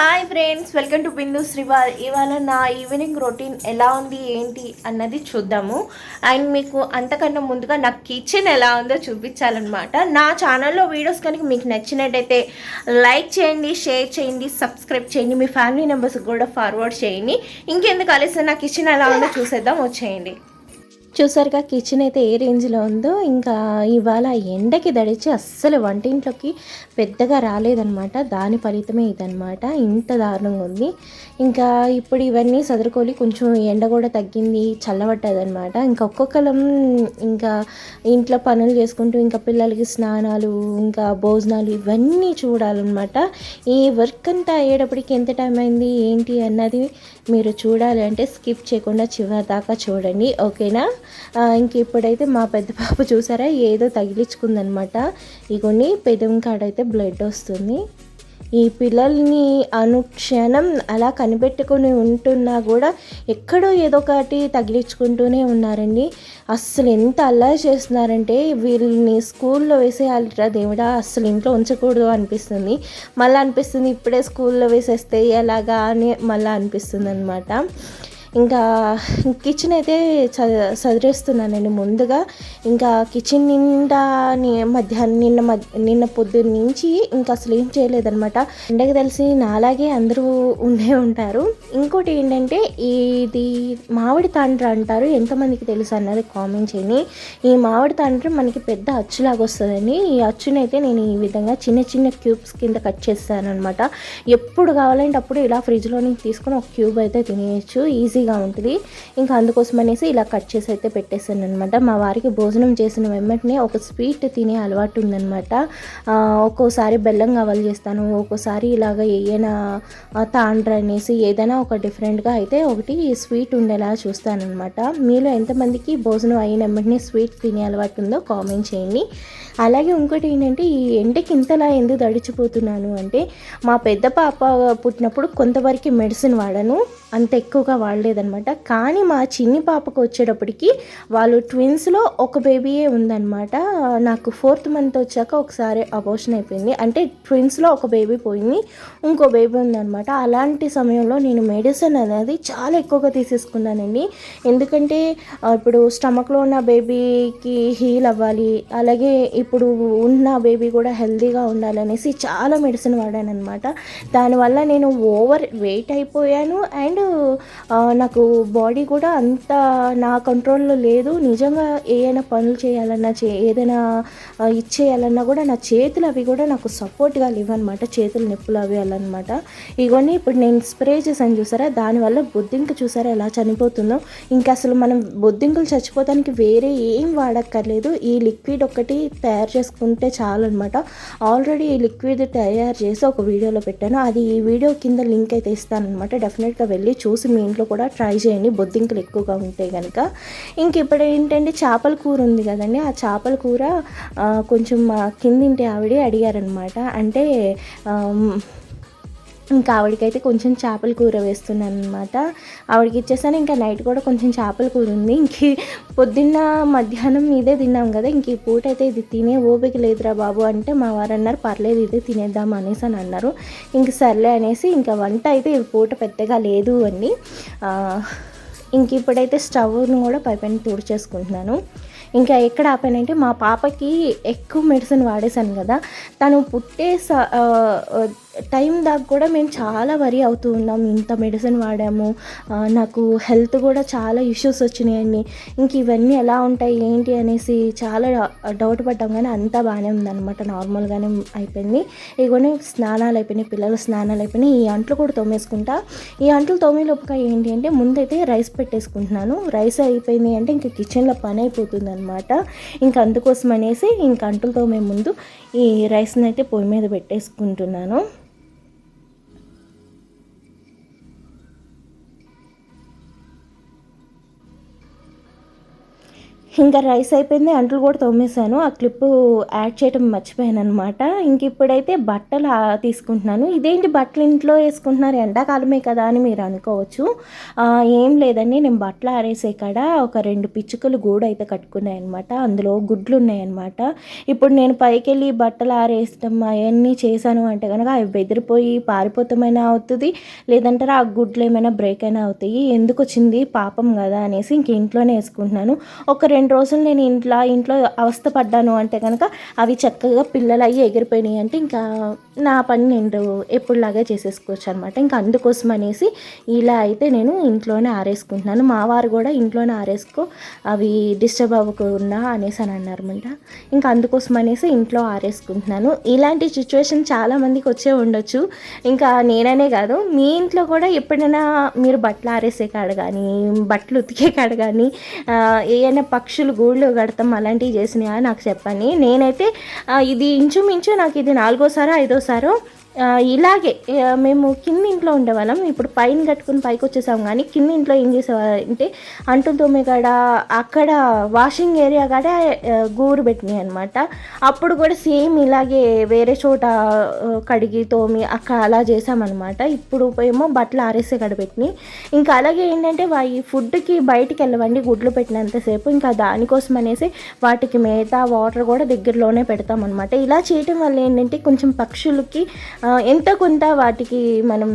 Hi friends welcome to Bindu Srival ఇవాళ నా evening routine ఎలా ఉంది ఏంటి అన్నది చూద్దాము. అండ్ మీకు అంతకన్నా ముందుగా నా కిచెన్ ఎలా ఉందో చూపించాలన్నమాట. నా ఛానల్లో వీడియోస్ కనుక మీకు నచ్చినట్టయితే లైక్ చేయండి షేర్ చేయండి సబ్స్క్రైబ్ చేయండి. మీ ఫ్యామిలీ మెంబర్స్కి కూడా ఫార్వర్డ్ చేయండి. ఇంకెందుకు ఆలస్యం? నా కిచెన్ ఎలా ఉందో చూసేద్దాం. వచ్చేయండి. చూసారుగా కిచెన్ అయితే ఏ రేంజ్లో ఉందో ఇంకా ఇవాళ ఎండకి దడిచి అస్సలు వంటింట్లోకి పెద్దగా రాలేదనమాట దాని ఫలితమే ఇదనమాట ఇంత దారుణంగా ఉంది. ఇంకా ఇప్పుడు ఇవన్నీ సదురుకోలి కొంచెం ఎండ కూడా తగ్గింది చల్లబట్టదనమాట ఇంకా ఒక్కొక్కరం ఇంకా ఇంట్లో పనులు చేసుకుంటూ ఇంకా పిల్లలకి స్నానాలు ఇంకా భోజనాలు ఇవన్నీ చూడాలన్నమాట. ఈ వర్క్ అంతా అయ్యేటప్పటికి ఎంత టైం అయింది ఏంటి అన్నది మీరు చూడాలి అంటే స్కిప్ చేయకుండా చివరి దాకా చూడండి. ఓకేనా? ఇంక ఇప్పుడైతే మా పెద్ద పాప చూసారా? ఏదో తగిలించుకుందనమాట. ఇగోని పెదం కాడైతే బ్లడ్ వస్తుంది. ఈ పిల్లల్ని అనుక్షణం అలా కనిపెట్టుకుని ఉంటున్నా కూడా ఎక్కడో ఏదో ఒకటి తగిలించుకుంటూనే ఉన్నారండి. అస్సలు ఎంత అల్లరి చేస్తున్నారంటే వీళ్ళని స్కూల్లో వేసేయాలిరా దేవుడా అస్సలు ఇంట్లో ఉంచకూడదు అనిపిస్తుంది. మళ్ళీ అనిపిస్తుంది ఇప్పుడే స్కూల్లో వేసేస్తే ఎలాగా అని మళ్ళీ అనిపిస్తుంది అనమాట ఇంకా కిచెన్ అయితే చ నేను ముందుగా. ఇంకా కిచెన్ నిండా మధ్యాహ్నం నిన్న మధ్య నిన్న పొద్దున్న నుంచి ఇంకా అసలు ఏం చేయలేదనమాట ఎండకి తెలిసి నాలాగే అందరూ ఉండే ఉంటారు. ఇంకోటి ఏంటంటే ఇది మామిడి తాండ్ర అంటారు. ఎంతమందికి తెలుసు అన్నది కామెంట్ చేయండి. ఈ మామిడి తాండ్ర మనకి పెద్ద అచ్చులాగా వస్తుందండి. ఈ అచ్చునైతే నేను ఈ విధంగా చిన్న చిన్న క్యూబ్స్ కింద కట్ చేస్తాను అనమాట ఎప్పుడు కావాలంటే అప్పుడు ఇలా ఫ్రిడ్జ్లో నుంచి తీసుకొని ఒక క్యూబ్ అయితే తినేయచ్చు. ఈజీగా ఉంటుంది. ఇంకా అందుకోసం అనేసి ఇలా కట్ చేసి అయితే పెట్టేశాను అనమాట మా వారికి భోజనం చేసిన వెంటనే ఒక స్వీట్ తినే అలవాటు ఉందనమాట ఒక్కోసారి బెల్లం కావాలి చేస్తాను ఒక్కోసారి ఇలాగ ఏదైనా తాండ్ర అనేసి ఏదైనా ఒక డిఫరెంట్గా అయితే ఒకటి స్వీట్ ఉండేలా చూస్తానన్నమాట. మీలో ఎంతమందికి భోజనం అయిన వెంటనే స్వీట్ తినే అలవాటు ఉందో కామెంట్ చేయండి. అలాగే ఇంకోటి ఏంటంటే ఈ ఎండకి ఇంతలా ఎందుకు దడిచిపోతున్నాను అంటే మా పెద్ద పాప పుట్టినప్పుడు కొంతవరకు మెడిసిన్ వాడను. అంత ఎక్కువగా వాడలేదనమాట కానీ మా చిన్ని పాపకు వచ్చేటప్పటికి వాళ్ళు ట్విన్స్లో ఒక బేబీయే ఉందన్నమాట. నాకు ఫోర్త్ మంత్ వచ్చాక ఒకసారి అబోషన్ అయిపోయింది. అంటే ట్విన్స్లో ఒక బేబీ పోయింది ఇంకో బేబీ ఉందన్నమాట. అలాంటి సమయంలో నేను మెడిసిన్ అనేది చాలా ఎక్కువగా తీసేసుకున్నానండి. ఎందుకంటే ఇప్పుడు స్టమక్లో ఉన్న బేబీకి హీల్ అవ్వాలి అలాగే ఇప్పుడు ఉన్న బేబీ కూడా హెల్తీగా ఉండాలనేసి చాలా మెడిసిన్ వాడాను అనమాట దానివల్ల నేను ఓవర్ వెయిట్ అయిపోయాను అండ్ నాకు బాడీ కూడా అంత నా కంట్రోల్లో లేదు. నిజంగా ఏదైనా పనులు చేయాలన్నా చే ఏదైనా ఇచ్చేయాలన్నా కూడా నా చేతులు అవి కూడా నాకు సపోర్ట్గా లేవన్నమాట. చేతులు నొప్పులు అవి అనమాట ఇవన్నీ ఇప్పుడు నేను స్ప్రే చేశాను చూసారా? దానివల్ల బొద్దింక చూసారా? ఎలా చనిపోతుందో. ఇంకా అసలు మనం బొద్దింకలు చచ్చిపోతానికి వేరే ఏం వాడక్కర్లేదు. ఈ లిక్విడ్ ఒకటి తయారు చేసుకుంటే చాలు అనమాట ఆల్రెడీ ఈ లిక్విడ్ తయారు చేసి ఒక వీడియోలో పెట్టాను. అది ఈ వీడియో కింద లింక్ అయితే ఇస్తాను అనమాట డెఫినెట్గా వెళ్ళి చూసి మీ ఇంట్లో కూడా ట్రై చేయండి. బొద్దింకలు ఎక్కువగా ఉంటే కనుక ఇంక ఇప్పుడు ఏంటంటే చేపల కూర ఉంది కదండి. ఆ చేపల కూర కొంచెం మా కిందింటి ఆవిడ అడిగారనమాట అంటే ఇంకా ఆవిడకైతే కొంచెం చేపల కూర వేస్తున్నాను అనమాట ఆవిడకి ఇచ్చేసాను. ఇంకా నైట్ కూడా కొంచెం చేపల కూర ఉంది. ఇంక పొద్దున్న మధ్యాహ్నం ఇదే తిన్నాం కదా ఇంక ఈ పూట అయితే ఇది తినే ఓపిక లేదురా బాబు అంటే మా వారు అన్నారు పర్లేదు ఇదే తినేద్దాం అనేసి అని అన్నారు. ఇంక సర్లే అనేసి ఇంకా వంట అయితే ఈ పూట పెద్దగా లేదు అని ఇంక ఇప్పుడైతే స్టవ్ను కూడా పైపైన తుడిచేసుకుంటున్నాను. ఇంకా ఎక్కడ ఆపానంటే మా పాపకి ఎక్కువ మెడిసిన్ వాడేశాను కదా తను పుట్టే స- టైం దాకా కూడా మేము చాలా వరి అవుతూ ఉన్నాం. ఇంత మెడిసిన్ వాడాము. నాకు హెల్త్ కూడా చాలా ఇష్యూస్ వచ్చినాయండి. ఇంక ఇవన్నీ ఎలా ఉంటాయి ఏంటి అనేసి చాలా డౌట్ పడ్డాం కానీ అంతా బాగానే ఉందన్నమాట. నార్మల్గానే అయిపోయింది. ఇవన్నీ స్నానాలు అయిపోయినాయి పిల్లల స్నానాలు అయిపోయినాయి. ఈ అంట్లు కూడా తోమేసుకుంటా. ఈ అంట్లు తోమేలోపుగా ఏంటి అంటే ముందైతే రైస్ పెట్టేసుకుంటున్నాను. రైస్ అయిపోయింది అంటే ఇంకా కిచెన్లో పని అయిపోతుంది అనమాట ఇంకా అందుకోసం అనేసి ఇంక అంట్లు తోమే ముందు ఈ రైస్ని అయితే పొయ్యి మీద పెట్టేసుకుంటున్నాను. ఇంకా రైస్ అయిపోయింది అంట్లు కూడా తోమేశాను. ఆ క్లిప్ యాడ్ చేయడం మర్చిపోయాను అనమాట ఇంక ఇప్పుడైతే బట్టలు తీసుకుంటున్నాను. ఇదేంటి బట్టలు ఇంట్లో వేసుకుంటున్నారు? ఎండాకాలమే కదా అని మీరు అనుకోవచ్చు. ఏం లేదండి. నేను బట్టలు ఆరేసే కాడ ఒక రెండు పిచ్చుకలు గూడు అయితే కట్టుకున్నాయి అనమాట అందులో గుడ్లు ఉన్నాయన్నమాట ఇప్పుడు నేను పైకి వెళ్ళి బట్టలు ఆరేసడం అవన్నీ చేశాను అంటే కనుక అవి బెదిరిపోయి పారిపోతామైనా అవుతుంది లేదంటారా ఆ గుడ్లు ఏమైనా బ్రేక్ అయినా అవుతాయి. ఎందుకు వచ్చింది? పాపం కదా అనేసి ఇంక ఇంట్లోనే వేసుకుంటున్నాను. ఒక రెండు రెండు రోజులు నేను ఇంట్లో ఇంట్లో అవస్థ పడ్డాను అంటే కనుక అవి చక్కగా పిల్లలు అయ్యి ఎగిరిపోయినాయి అంటే ఇంకా నా పని నేను ఎప్పుడులాగే చేసేసుకోవచ్చు అనమాట ఇంకా అందుకోసం అనేసి ఇలా అయితే నేను ఇంట్లోనే ఆరేసుకుంటున్నాను. మా వారు కూడా ఇంట్లోనే ఆరేసుకో అవి డిస్టర్బ్ అవ్వకుండా అనేసి అని అన్నారన్నమాట. ఇంకా అందుకోసం అనేసి ఇంట్లో ఆరేసుకుంటున్నాను. ఇలాంటి సిచ్యువేషన్ చాలామందికి వచ్చే ఉండొచ్చు. ఇంకా నేననే కాదు మీ ఇంట్లో కూడా ఎప్పుడైనా మీరు బట్టలు ఆరేసే కాడ కానీ బట్టలు ఉతికే కాడ కానీ ఏమైనా పక్షులు గూళ్ళు కడతాం అలాంటివి చేసినాయా నాకు చెప్పండి. నేనైతే ఇది ఇంచుమించు నాకు ఇది నాలుగోసారో ఐదోసారో ఇలాగే మేము కింద ఇంట్లో ఉండేవాళ్ళం. ఇప్పుడు పైన కట్టుకుని పైకి వచ్చేసాం కానీ కింద ఇంట్లో ఏం చేసేవాళ్ళంటే అంటు తోమే కాడ అక్కడ వాషింగ్ ఏరియా కాడ గూరు పెట్టినాయి అనమాట అప్పుడు కూడా సేమ్ ఇలాగే వేరే చోట కడిగి తోమి అక్కడ అలా చేసామన్నమాట. ఇప్పుడు ఏమో బట్టలు ఆరేసే కాడ పెట్టినాయి. ఇంకా అలాగే ఏంటంటే ఈ ఫుడ్కి బయటికి వెళ్ళవండి గుడ్లు పెట్టినంతసేపు ఇంకా దానికోసం అనేసి వాటికి మేత వాటర్ కూడా దగ్గరలోనే పెడతామన్నమాట. ఇలా చేయటం వల్ల ఏంటంటే కొంచెం పక్షులకి ఎంత కొంత వాటికి మనం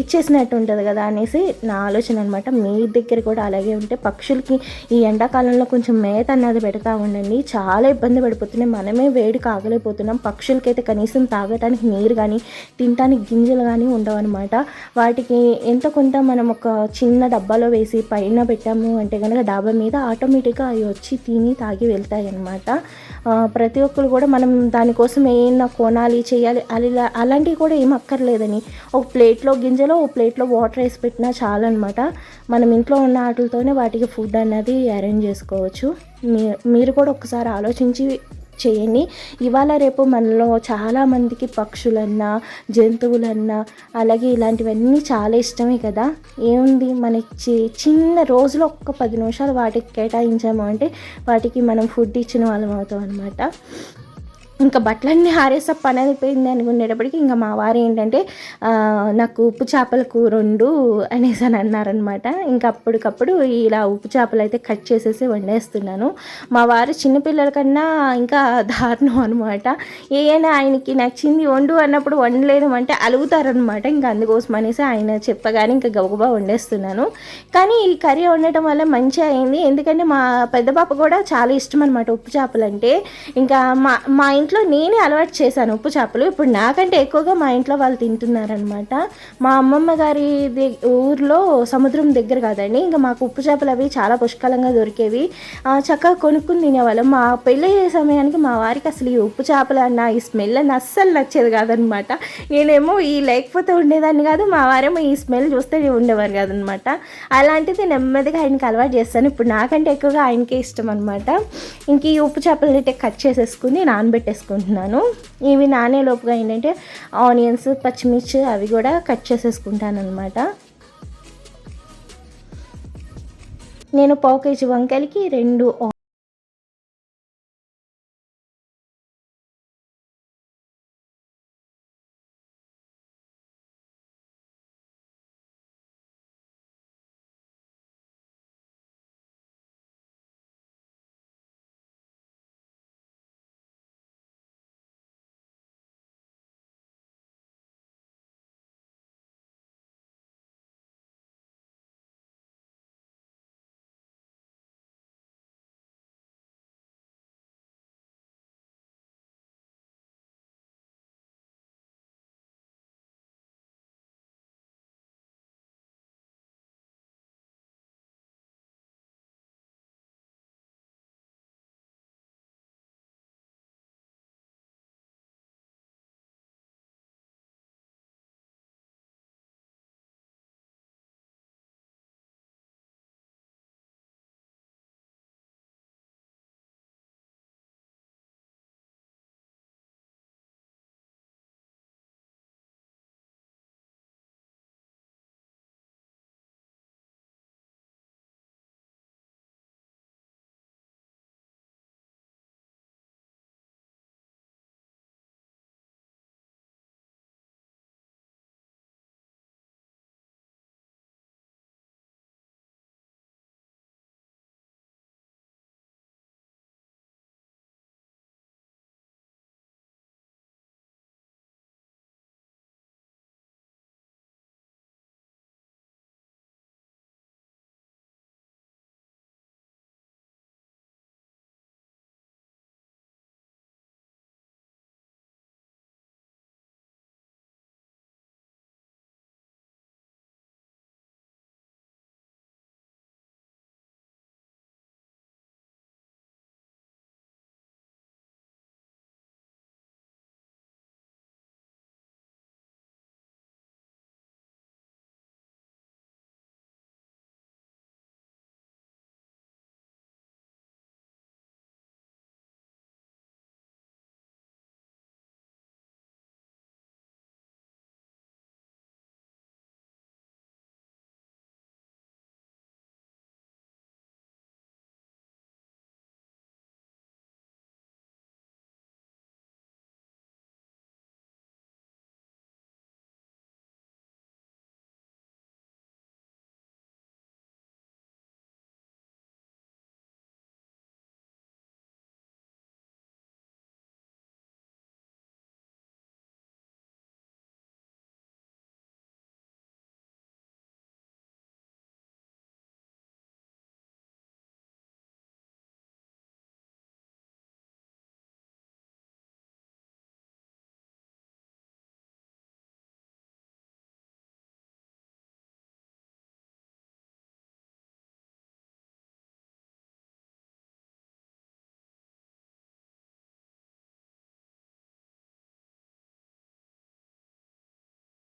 ఇచ్చేసినట్టు ఉంటుంది కదా అనేసి నా ఆలోచన అనమాట మీ దగ్గర కూడా అలాగే ఉంటే పక్షులకి ఈ ఎండాకాలంలో కొంచెం మేత అన్నది పెడతా ఉండండి. చాలా ఇబ్బంది పడిపోతున్నాయి. మనమే వేడి కాగలేకపోతున్నాం. పక్షులకైతే కనీసం తాగటానికి నీరు కానీ తినటానికి గింజలు కానీ ఉండవన్నమాట వాటికి ఎంత కొంత మనం ఒక చిన్న డబ్బాలో వేసి పైన పెట్టాము అంటే కనుక డాబా మీద ఆటోమేటిక్గా అవి వచ్చి తిని తాగి వెళ్తాయి అన్నమాట. ప్రతి ఒక్కరు కూడా మనం దానికోసం ఏమైనా కొనాలి చేయాలి అలా అలాంటివి కూడా ఏం అక్కర్లేదని. ఒక ప్లేట్లో గింజలో ఒక ప్లేట్లో వాటర్ వేసి పెట్టినా చాలన్నమాట. మనం ఇంట్లో ఉన్న వాటితోనే వాటికి ఫుడ్ అనేది అరేంజ్ చేసుకోవచ్చు. మీరు కూడా ఒకసారి ఆలోచించి చేయండి. ఇవాళ రేపు మనలో చాలామందికి పక్షులన్నా జంతువులన్నా అలాగే ఇలాంటివన్నీ చాలా ఇష్టమే కదా. ఏముంది? మనకి చిన్న రోజులో ఒక్క పది నిమిషాలు వాటికి కేటాయించాము అంటే వాటికి మనం ఫుడ్ ఇచ్చిన వాళ్ళం అవుతాం అనమాట ఇంకా బట్టలన్నీ ఆరేసా పని అయిపోయింది అనుకునేటప్పటికి ఇంకా మా వారు ఏంటంటే నాకు ఉప్పు చేపల కూర రెండు అనేసి అని అన్నారనమాట ఇంకా అప్పటికప్పుడు ఇలా ఉప్పు చేపలు అయితే కట్ చేసేసి వండేస్తున్నాను. మా వారు చిన్నపిల్లల కన్నా ఇంకా దారుణం అనమాట ఏదైనా ఆయనకి నచ్చింది వండు అన్నప్పుడు వండలేదు అంటే అలుగుతారనమాట ఇంకా అందుకోసం అనేసి ఆయన చెప్పగానే ఇంకా గబగబా వండేస్తున్నాను. కానీ ఈ కర్రీ వండటం వల్ల మంచిగా అయింది. ఎందుకంటే మా పెద్ద పాప కూడా చాలా ఇష్టం అనమాట ఉప్పు చేపలు అంటే ఇంకా మా మా ఇంట్లో నేనే అలవాటు చేశాను ఉప్పు చేపలు. ఇప్పుడు నాకంటే ఎక్కువగా మా ఇంట్లో వాళ్ళు తింటున్నారనమాట మా అమ్మమ్మ గారి ఊర్లో సముద్రం దగ్గర కాదండి. ఇంకా మాకు ఉప్పు చేపలు అవి చాలా పుష్కలంగా దొరికేవి. చక్కగా కొనుక్కుని తినేవాళ్ళం. మా పెళ్ళి సమయానికి మా వారికి అసలు ఈ ఉప్పు చేపలు అన్న ఈ స్మెల్ అన్న అస్సలు నచ్చేది కాదనమాట నేనేమో ఈ లేకపోతే ఉండేదాన్ని కాదు మా వారేమో ఈ స్మెల్ చూస్తే ఉండేవారు కాదనమాట అలాంటిది నెమ్మదిగా ఆయనకి అలవాటు చేస్తాను. ఇప్పుడు నాకంటే ఎక్కువగా ఆయనకే ఇష్టం అనమాట ఇంక ఈ ఉప్పు చేపలు అయితే కట్ చేసేసుకుని నానబెట్టేసుకుని పెట్టేసుకుంటున్నాను ఇవి నానే లోపుగా ఏంటంటే ఆనియన్స్ పచ్చిమిర్చి అవి కూడా కట్ చేసేసుకుంటాను అనమాట నేను పావు కేజీ వంకాయలకి రెండు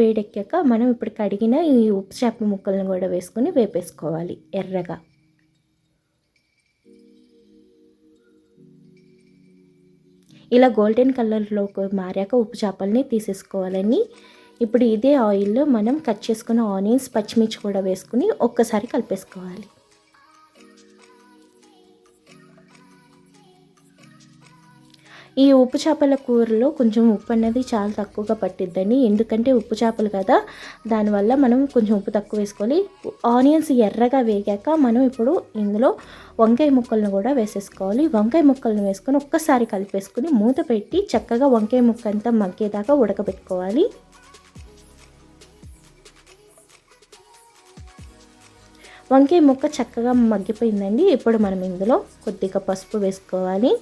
వేడెక్కాక మనం ఇప్పుడు కడిగిన ఈ ఉప్పు చేప ముక్కలను కూడా వేసుకుని వేపేసుకోవాలి ఎర్రగా. ఇలా గోల్డెన్ కలర్లోకి మారాక ఉప్పు చేపల్ని తీసేసుకోవాలని ఇప్పుడు ఇదే ఆయిల్లో మనం కట్ చేసుకున్న ఆనియన్స్ పచ్చిమిర్చి కూడా వేసుకుని ఒక్కసారి కలిపేసుకోవాలి. ఈ ఉప్పు చేపల కూరలో కొంచెం ఉప్పు అనేది చాలా తక్కువగా పట్టిద్దండి. ఎందుకంటే ఉప్పు చేపలు కదా దానివల్ల మనం కొంచెం ఉప్పు తక్కువ వేసుకోవాలి ఆనియన్స్ ఎర్రగా వేగాక మనం ఇప్పుడు ఇందులో వంకాయ ముక్కలను కూడా వేసేసుకోవాలి. వంకాయ ముక్కలను వేసుకొని ఒక్కసారి కలిపేసుకుని మూత పెట్టి చక్కగా వంకాయ ముక్క అంతా మగ్గేదాకా ఉడకబెట్టుకోవాలి. వంకాయ ముక్క చక్కగా మగ్గిపోయిందండి. ఇప్పుడు మనం ఇందులో కొద్దిగా పసుపు వేసుకోవాలి.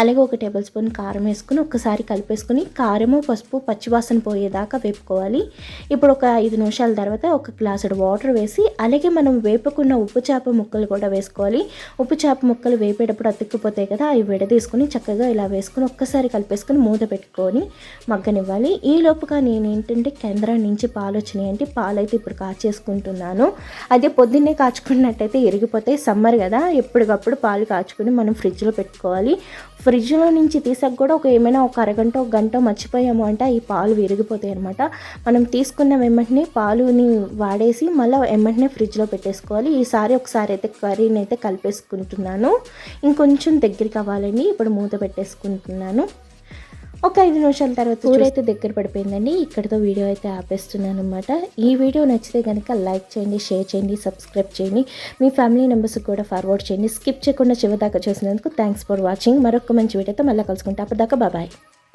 అలాగే ఒక టేబుల్ స్పూన్ కారం వేసుకుని ఒకసారి కలిపేసుకుని కారము పసుపు పచ్చివాసన పోయేదాకా వేపుకోవాలి. ఇప్పుడు ఒక ఐదు నిమిషాల తర్వాత ఒక గ్లాసుడు వాటర్ వేసి అలాగే మనం వేపుకున్న ఉప్పు చేప ముక్కలు కూడా వేసుకోవాలి. ఉప్పు చేప ముక్కలు వేపేటప్పుడు అతుక్కుపోతాయి కదా అవి విడదీసుకుని చక్కగా ఇలా వేసుకుని ఒక్కసారి కలిపేసుకుని మూత పెట్టుకొని మగ్గనివ్వాలి. ఈ లోపుగా నేను ఏంటంటే కేంద్రం నుంచి పాలు వచ్చినాయి అంటే పాలు అయితే ఇప్పుడు కాచేసుకుంటున్నాను. అదే పొద్దున్నే కాచుకున్నట్టయితే ఇరిగిపోతాయి. సమ్మర్ కదా ఎప్పటికప్పుడు పాలు కాచుకుని మనం ఫ్రిడ్జ్లో పెట్టుకోవాలి. ఫ్రిడ్జ్లో నుంచి తీసాక కూడా ఒక ఏమైనా ఒక అరగంట ఒక గంట మర్చిపోయాము అంటే ఈ పాలు విరిగిపోతాయి అనమాట మనం తీసుకున్న వెంటనే పాలుని వాడేసి మళ్ళీ వెంటనే ఫ్రిడ్జ్లో పెట్టేసుకోవాలి. ఈసారి ఒకసారి అయితే కర్రీని అయితే కలిపేసుకుంటున్నాను. ఇంకొంచెం దగ్గరికి అవ్వాలని ఇప్పుడు మూత పెట్టేసుకుంటున్నాను. ఒక ఐదు నిమిషాల తర్వాత కూర అయితే దగ్గర పడిపోయిందండి. ఇక్కడితో వీడియో అయితే ఆపేస్తున్నాను అనమాట ఈ వీడియో నచ్చితే కనుక లైక్ చేయండి షేర్ చేయండి సబ్స్క్రైబ్ చేయండి. మీ ఫ్యామిలీ మెంబర్స్ కూడా ఫార్వర్డ్ చేయండి. స్కిప్ చేయకుండా చివరిదాకా చూసినందుకు థ్యాంక్స్ ఫర్ వాచింగ్. మరొక మంచి వీడియోతో మళ్ళీ కలుసుకుంటే. అప్పటిదాకా బాబాయ్